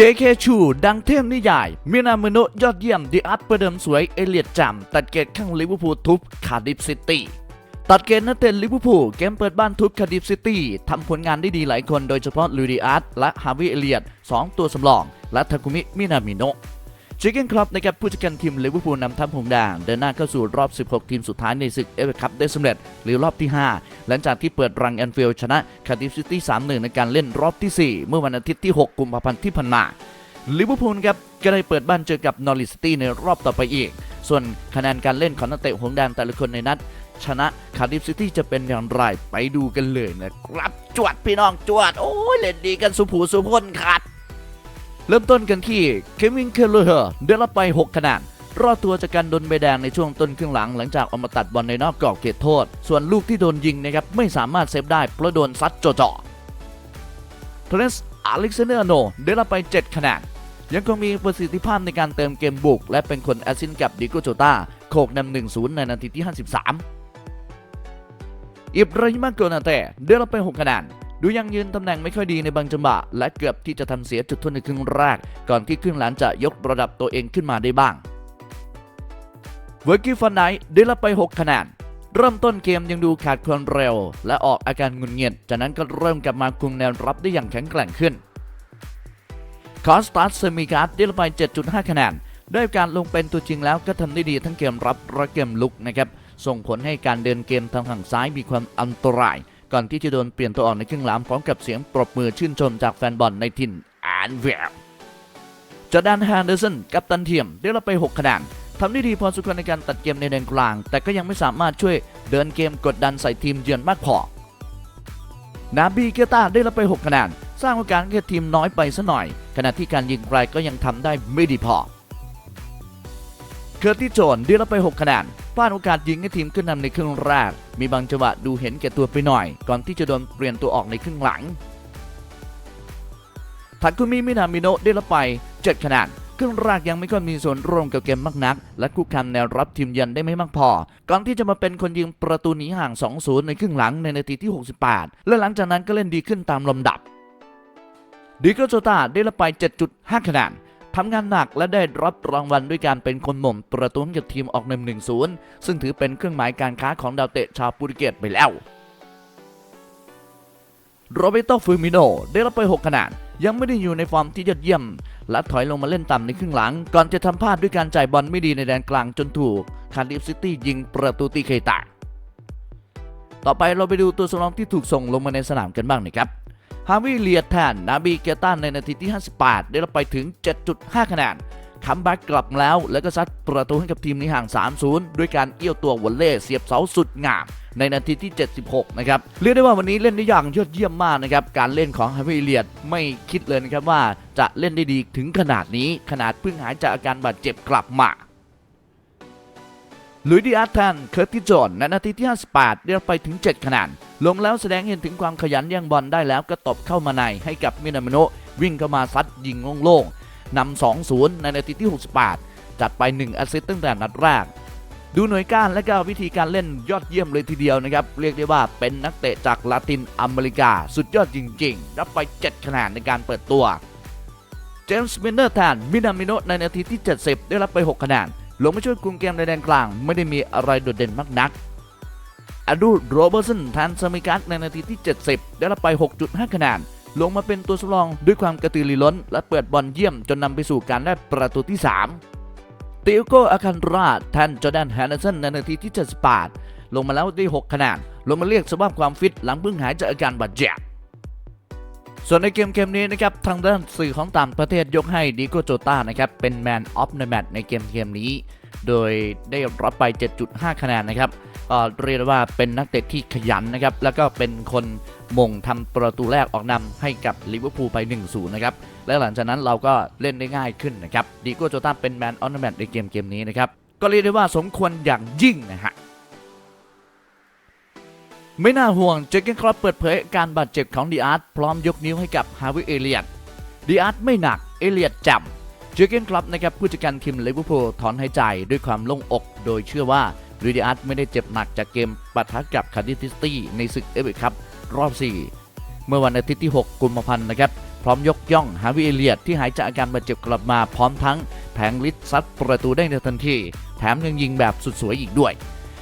JK ชูดังเทพนิยายมินามิโนะยอดเยี่ยมดีอาร์ตประเดิมสวยเอเลียดจำตัดเกตข้างลิเวอร์พูลทุบคาร์ดิฟซิตี้ตัดเกณฑ์นักเตะลิเวอร์พูลเกมเปิดบ้านทุบคาร์ดิฟซิตี้ทำผลงานได้ดีหลายคนโดยเฉพาะลูดิอาร์ตและฮาวิเอเลียดสองตัวสำรอง และทาคุมิมินามิโนะ ชิคเก้นครับนะครับผู้จัดการทีมลิเวอร์พูลนำทัพหงส์แดงเดินหน้าเข้าสู่รอบ 16 ทีมสุดท้ายในศึกเอฟเอคัพได้สำเร็จ หรือรอบที่ 5 หลังจากที่เปิดรังแอนฟิลด์ชนะคาร์ดิฟซิตี้ 3-1 ในการเล่นรอบทีสี่ 4 เมื่อวันอาทิตย์ที่ 6 กุมภาพันธ์ที่ผ่านมาลิเวอร์พูลครับก็ได้เปิดบ้านเจอกับนอริสตี้ในรอบต่อไปอีก ส่วนคะแนนการเล่นของนักเตะหงส์แดงแต่ละคนในนัด ชนะคาร์ดิฟซิตี้จะเป็นอย่างไรไปดูกันเลยนะครับ จวดพี่น้องจวด โอ้ยเล่นดีกันสุผูสุพนขาด เริ่มต้นกันที่เควินเคลเลอร์ได้รับไป 6 คะแนนรอดตัวจากการโดนใบแดงในช่วงต้นครึ่งหลังหลังจากเอามาตัดบอลในนอกกรอบเขตโทษ ส่วนลูกที่โดนยิงนะครับไม่สามารถเซฟได้เพราะโดนซัดจ่อๆเทรนส์อเล็กซานเดอร์โนได้รับไป 7 คะแนนยังคงมีประสิทธิภาพในการเติมเกมบุก และเป็นคนแอสซิสต์กับดิโกโจตาโขกนำ1-0 ในนาทีที่ 53 อิบราฮิมาโกนาเต้ได้รับไป 6 คะแนน ดูยังยืนตำแหน่งไม่ค่อยดีในบางจังหวะและเกือบที่จะทำเสียจุดโทษในครึ่งแรก ก่อนที่ครึ่งหลังจะยกระดับตัวเองขึ้นมาได้บ้างเวอร์กิฟันไนได้รับไป 6 คะแนนเริ่มต้นเกมยังดูขาดความเร็ว และออกอาการงุนเงียดจากนั้นก็เริ่มกลับมาคุมแนวรับได้อย่างแข็งแกร่งขึ้นคอสตัสเซมิการ์ดได้รับไป 7.5 คะแนนด้วยการลงเป็นตัวจริงแล้วก็ทำได้ดีทั้งเกมรับและเกมลุกนะครับส่งผลให้การเดินเกมทางฝั่งซ้ายมีความอันตราย ก่อนที่จะโดนเปลี่ยนตัวออกในครึ่งหลังพร้อมกับเสียงปรบมือชื่นชมจากแฟนบอลในถิ่นแอนเวร์จอร์แดนแฮนเดอร์สันกัปตันทีมได้รับไป 6 คะแนนทำได้ดีพอสมควรในการตัดเกมในแดนกลาง แต่ก็ยังไม่สามารถช่วยเดินเกมกดดันใส่ทีมเยือนมากพอ นาบีเกตาได้รับไป 6 คะแนนสร้างโอกาสให้ทีมน้อยไปซะหน่อย ขณะที่การยิงไกลก็ยังทำได้ไม่ดีพอ เคอร์ติโจนได้รับไป 6 คะแนนพลาดโอกาสยิงให้ทีมขึ้นนำในครึ่งแรก มีบางจังหวะดูเห็นแก่ตัวไปหน่อย ก่อนที่จะโดนเปลี่ยนตัวออกในครึ่งหลังทักุมิมินามิโนะได้รับไป 7 คะแนนครึ่งแรกยังไม่ค่อยมีส่วนร่วมกับเกมมากนัก และคู่คำแนวรับทีมเยือนได้ไม่มากพอ ก่อนที่จะมาเป็นคนยิงประตูหนีห่าง 2-0 ในครึ่งหลังในนาทีที่ 68 และหลังจากนั้นก็เล่นดีขึ้นตามลำดับดิโกโจตาได้รับไป 7.5 คะแนน ทำงานหนักและได้รับรางวัลด้วยการเป็นคนหม่งประตูให้กับทีมออกนำ1-0ซึ่งถือเป็นเครื่องหมายการค้าของดาวเตะชาวโปรตุเกสไปแล้วโรเบโตฟิมิโนได้รับไป 6 คะแนนยังไม่ได้อยู่ในฟอร์มที่ยอดเยี่ยม และถอยลงมาเล่นต่ำในครึ่งหลัง ก่อนจะทำพลาดด้วยการจ่ายบอลไม่ดีในแดนกลางจนถูกคาร์ดิฟซิตี้ยิงประตูตีเคยแตกต่อไปเราไปดูตัวสำรองที่ถูกส่งลงมาในสนามกันบ้างนะครับ ฮาวิเลียแทนนาบีเกตันในนาทีที่ 58 ได้รับไปถึง 7.5 คะแนนคัมแบ็กกลับแล้ว แล้วก็ซัดประตูให้กับทีมนี้ห่าง 3-0 ด้วยการเอี้ยวตัววอลเล่เสียบเสาสุดงามในนาทีที่ 76 นะครับ เรียกได้ว่าวันนี้เล่นได้อย่างยอดเยี่ยมมากนะครับ การเล่นของฮาวิเลียดไม่คิดเลยนะครับว่าจะเล่นได้ดีถึงขนาดนี้ ขนาดเพิ่งหายจากอาการบาดเจ็บกลับมา ลุยดิอาร์แทนเคอร์ติสโจนในนาทีที่ 58 ได้รับไปถึง 7 คะแนนลงแล้วแสดงเห็นถึงความขยันย่งบอลได้แล้วก็ตบเข้ามาในให้กับมินามิโนวิ่งเข้ามาซัดยิงโล่งๆนำ 2-0 ในนาทีที่ 68 จัดไป 1 แอสซิสต์ตั้งแต่นัดแรก ดูหน่วยก้านและก็วิธีการเล่นยอดเยี่ยมเลยทีเดียวนะครับ เรียกได้ว่าเป็นนักเตะจากลาตินอเมริกา สุดยอดจริงๆ รับไป 7 คะแนนในการเปิดตัว เจมส์มินเนอร์แทนมินามิโนในนาทีที่ 70 ได้รับไป 6 คะแนน ลงมาช่วยคุมเกมในแดนกลาง ไม่ได้มีอะไรโดดเด่นมากนักอดูโรเบอร์สันแทนสมิกัสในนาทีที่ 70 ได้รับไป 6.5 คะแนน ลงมาเป็นตัวสำรองด้วยความกระตือรือร้น และเปิดบอลเยี่ยมจนนำไปสู่การได้ประตูที่ 3 ติโอโกอาคันราแทนจอแดนแฮนเดอร์สันในนาทีที่ 78 ลงมาแล้วได้ 6 คะแนน ลงมาเรียกสภาพความฟิตหลังเพิ่งหายจากอาการบาดเจ็บ ส่วนในเกมเกมนี้นะครับทางด้านสื่อของต่างประเทศยกให้ดิโกโจตานะครับเป็นแมนออฟ e แมตในเกมเกมนี้ โดยได้รับไป 7.5 คะแนนนะครับก็เรียกว่าเป็นนักเตะที่ขยันนะครับแล้วก็เป็นคนมงทำประตูแรกออกนำให้กับลิเวอร์พูลไป 1-0 นะครับและหลังจากนั้นเราก็เล่นได้ง่ายขึ้นนะครับดิโกโจตาเป็นแมนออฟ e แมตในเกมเกมนี้นะครับก็เรียกได้ว่าสมควรอย่างยิ่งนะฮะ ไม่น่าห่วงเจคเกนครอปเปิดเผยการบาดเจ็บของดีอาร์ตพร้อมยกนิ้วให้กับฮาวิเอเลียดดีอาร์ตไม่หนักเอเลียดจำเจคเกนครอปนะครับผู้จัดการทีมลิเวอร์พูลถอนหายใจด้วยความโล่งอก โดยเชื่อว่าลูดิอาร์ตไม่ได้เจ็บหนักจากเกมปะทะกับคาร์ดิฟิสตี้ในศึกเอฟเอคัพรอบ 4 เมื่อวันอาทิตย์ที่ 6 กุมภาพันธ์นะครับ พร้อมยกย่องฮาวิเอเลียตที่หายจากอาการบาดเจ็บกลับมาพร้อมทั้งแผงลิดซัดประตูได้ในทันที แถมยังยิงแบบสุดสวยอีกด้วย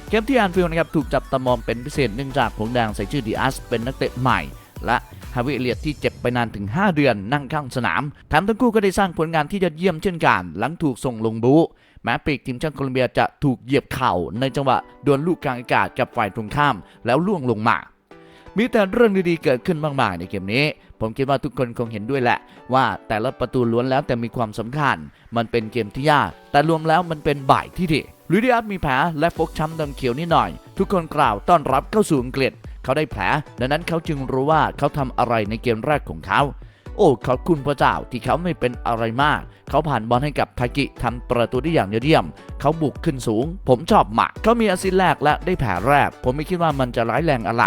เกมที่แอนฟิลด์นะครับถูกจับตามองเป็นพิเศษเนื่องจากผงแดงใส่ชื่อดีอาสเป็นนักเตะใหม่ และฮาวิเอเลียตที่เจ็บไปนานถึง 5 เดือนนั่งข้างสนามแถมทั้งคู่ก็ได้สร้างผลงานที่ยอดเยี่ยมเช่นกันหลังถูกส่งลงบูแม้ปีกทีมชาติโคลอมเบียจะถูกเหยียบเข่าในจังหวะดวลลูกกลางอากาศกับฝ่ายตรงข้ามแล้วล่วงลงมา มีแต่เรื่องดีๆเกิดขึ้นมากมายในเกมนี้ ผมคิดว่าทุกคนคงเห็นด้วยแหละ ว่าแต่ละประตูล้วนแล้วแต่มีความสำคัญ มันเป็นเกมที่ยาก แต่รวมแล้วมันเป็นบ่ายที่ดีลุยดิอัสมีแผลและฟกช้ำดำเขียวนิดหน่อย ทุกคนกล่าวต้อนรับเข้าสู่อังกฤษ เขาได้แผล ดังนั้นเขาจึงรู้ว่าเขาทำอะไรในเกมแรกของเขาโอ้ขอบคุณพระเจ้าที่เขาไม่เป็นอะไรมาก เขาผ่านบอลให้กับทากิทำประตูได้อย่างยอดเยี่ยม เขาบุกขึ้นสูง ผมชอบหมัก เขามีอาซิสต์แรกและได้แผลแรก ผมไม่คิดว่ามันจะร้ายแรงอะไร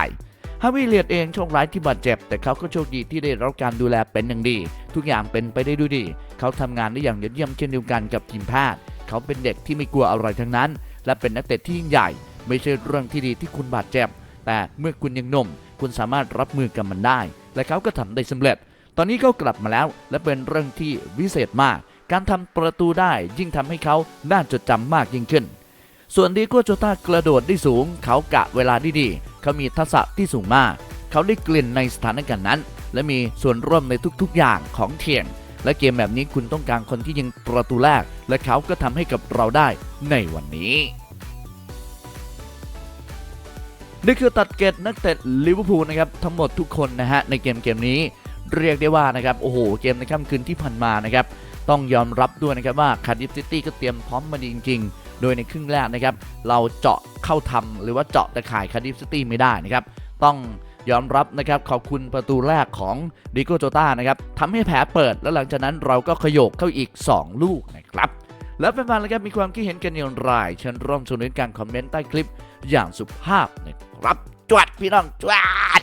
ฮาวิเลียดเองโชคร้ายที่บาดเจ็บ แต่เขาก็โชคดีที่ได้รับการดูแลเป็นอย่างดี ทุกอย่างเป็นไปได้ด้วยดี เขาทำงานได้อย่างยอดเยี่ยมเช่นเดียวกันกับทีมแพทย์ เขาเป็นเด็กที่ไม่กลัวอะไรทั้งนั้น และเป็นนักเตะที่ยิ่งใหญ่ ไม่ใช่เรื่องที่ดีที่คุณบาดเจ็บ แต่เมื่อคุณยังหนุ่ม คุณสามารถรับมือกับมันได้ และเขาก็ทำได้สำเร็จ ตอนนี้เขากลับมาแล้ว และเป็นเรื่องที่วิเศษมาก การทำประตูได้ยิ่งทำให้เขาน่าจดจำมากยิ่งขึ้น ส่วนดีโก้โจตากระโดดได้สูง เขากะเวลาได้ดี เขามีทักษะที่สูงมาก เขาได้กลิ่นในสถานการณ์นั้น และมีส่วนร่วมในทุกๆอย่างของเทียง และเกมแบบนี้คุณต้องการคนที่ยิงประตูแรก และเขาก็ทำให้กับเราได้ในวันนี้นี่คือตัดเกตนักเตะลิเวอร์พูลนะครับทั้งหมดทุกคนนะฮะในเกมเกมนี้เรียกได้ว่านะครับโอ้โหเกมในค่ำคืนที่ผ่านมานะครับต้องยอมรับด้วยนะครับว่าคาร์ดิฟซิตี้ก็เตรียมพร้อมมาดีจริงๆ โดยในครึ่งแรกนะครับเราเจาะเข้าทำหรือว่าเจาะตะข่ายคาร์ดิฟซิตี้ไม่ได้นะครับต้องยอมรับนะครับขอบคุณประตูแรกของดิโกโจต้านะครับทำให้แผลเปิดแล้วหลังจากนั้นเราก็ขยกเข้าอีก 2 ลูกนะครับ แล้วแฟนๆนะครับมีความคิดเห็นกันอย่างไรเชิญร่วมชมในการคอมเมนต์ใต้คลิปอย่างสุภาพนะครับจวดพี่น้องจวด